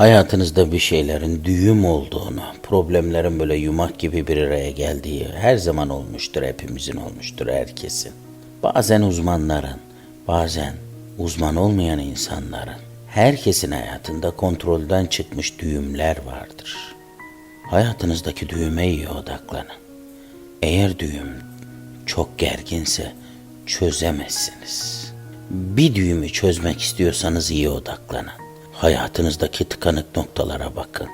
hayatınızda bir şeylerin düğüm olduğunu, problemlerin böyle yumak gibi bir araya geldiği her zaman olmuştur, hepimizin olmuştur, herkesin. Bazen uzmanların, bazen uzman olmayan insanların, herkesin hayatında kontrolden çıkmış düğümler vardır. Hayatınızdaki düğüme iyi odaklanın. Eğer düğüm çok gerginse çözemezsiniz. Bir düğümü çözmek istiyorsanız iyi odaklanın. Hayatınızdaki tıkanık noktalara bakın.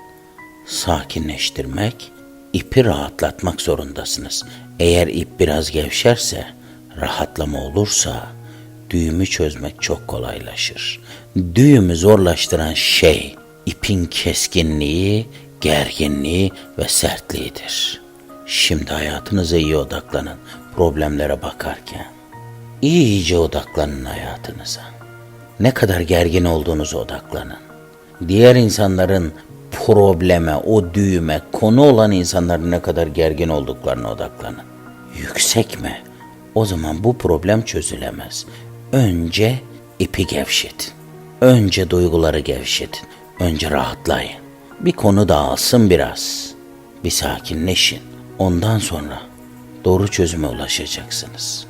Sakinleştirmek, ipi rahatlatmak zorundasınız. Eğer ip biraz gevşerse, rahatlama olursa düğümü çözmek çok kolaylaşır. Düğümü zorlaştıran şey ipin keskinliği, gerginliği ve sertliğidir. Şimdi hayatınıza iyi odaklanın problemlere bakarken. İyice odaklanın hayatınıza. Ne kadar gergin olduğunuza odaklanın. Diğer insanların probleme, o düğüme konu olan insanların ne kadar gergin olduklarına odaklanın. Yüksek mi? O zaman bu problem çözülemez. Önce ipi gevşetin. Önce duyguları gevşetin. Önce rahatlayın. Bir konu dağılsın biraz. Bir sakinleşin. Ondan sonra doğru çözüme ulaşacaksınız.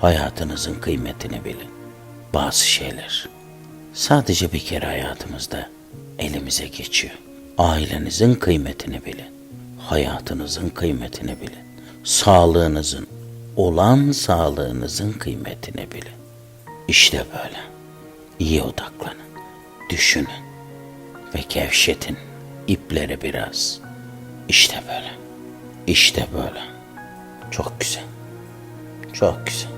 Hayatınızın kıymetini bilin. Bazı şeyler sadece bir kere hayatımızda elimize geçiyor. Ailenizin kıymetini bilin. Hayatınızın kıymetini bilin. Sağlığınızın, olan sağlığınızın kıymetini bilin. İşte böyle. İyi odaklanın. Düşünün. Ve gevşetin ipleri biraz. İşte böyle. İşte böyle. Çok güzel. Çok güzel.